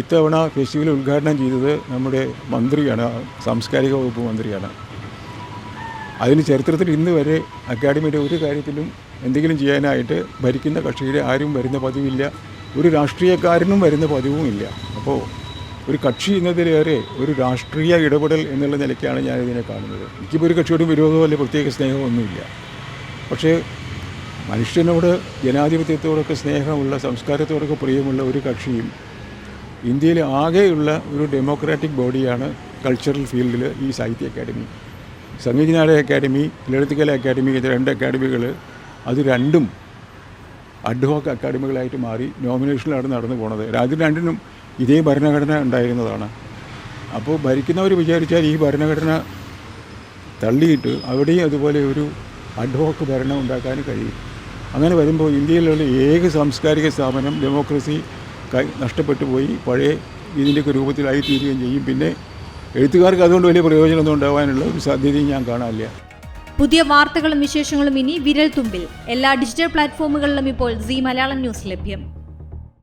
ഇത്തവണ ഫെസ്റ്റിവൽ ഉദ്ഘാടനം ചെയ്തത് നമ്മുടെ മന്ത്രിയാണ് സാംസ്കാരിക വകുപ്പ് മന്ത്രിയാണ്. അതിന് ചരിത്രത്തിൽ ഇന്ന് വരെ അക്കാഡമിയുടെ ഒരു കാര്യത്തിലും എന്തെങ്കിലും ചെയ്യാനായിട്ട് ഭരിക്കുന്ന കക്ഷിയിൽ ആരും വരുന്ന പതിവില്ല. ഒരു രാഷ്ട്രീയക്കാരനും വരുന്ന പതിവുമില്ല. അപ്പോൾ ഒരു കക്ഷി എന്നതിലേറെ ഒരു രാഷ്ട്രീയ ഇടപെടൽ എന്നുള്ള നിലയ്ക്കാണ് ഞാൻ ഇതിനെ കാണുന്നത്. എനിക്കിപ്പോൾ ഒരു കക്ഷിയോടും വിരോധമോ അല്ലെങ്കിൽ പ്രത്യേക സ്നേഹമൊന്നുമില്ല. പക്ഷേ മനുഷ്യനോട് ജനാധിപത്യത്തോടൊക്കെ സ്നേഹമുള്ള സംസ്കാരത്തോടൊക്കെ പ്രിയമുള്ള ഒരു കക്ഷിയും ഇന്ത്യയിൽ ആകെയുള്ള ഒരു ഡെമോക്രാറ്റിക് ബോഡിയാണ് കൾച്ചറൽ ഫീൽഡിൽ ഈ സാഹിത്യ അക്കാദമി സംഗീതനാടക അക്കാദമി ലളിതകല അക്കാദമി ഇത് രണ്ട് അക്കാദമികൾ അത് രണ്ടും അഡ്ഹോക്ക് അക്കാദമികളായിട്ട് മാറി നോമിനേഷനിലാണ് നടന്നു പോണത്. രാജ്യം രണ്ടിനും ഇതേ ഭരണഘടന ഉണ്ടായിരുന്നതാണ്. അപ്പോൾ ഭരിക്കുന്നവർ വിചാരിച്ചാൽ ഈ ഭരണഘടന തള്ളിയിട്ട് അവിടെയും അതുപോലെ ഒരു അഡ്ഹോക്ക് ഭരണം ഉണ്ടാക്കാൻ കഴിയും. അങ്ങനെ വരുമ്പോൾ ഇന്ത്യയിലുള്ള ഏക സാംസ്കാരിക സ്ഥാപനം ഡെമോക്രസി നഷ്ടപ്പെട്ടു പോയി പഴയ ഇതിന്റെയൊക്കെ രൂപത്തിലായി തീരുകയും ചെയ്യും. പിന്നെ എഴുത്തുകാർക്ക് അതുകൊണ്ട് വലിയ പ്രയോജനമൊന്നും ഉണ്ടാകാനുള്ള ഒരു സാധ്യതയും ഞാൻ കാണാനില്ല പുതിയ വാർത്തകളും വിശേഷങ്ങളും ഇനി വിരൽ തുമ്പിൽ എല്ലാ ഡിജിറ്റൽ പ്ലാറ്റ്ഫോമുകളിലും ഇപ്പോൾ സി മലയാളം ന്യൂസ് ലഭ്യം.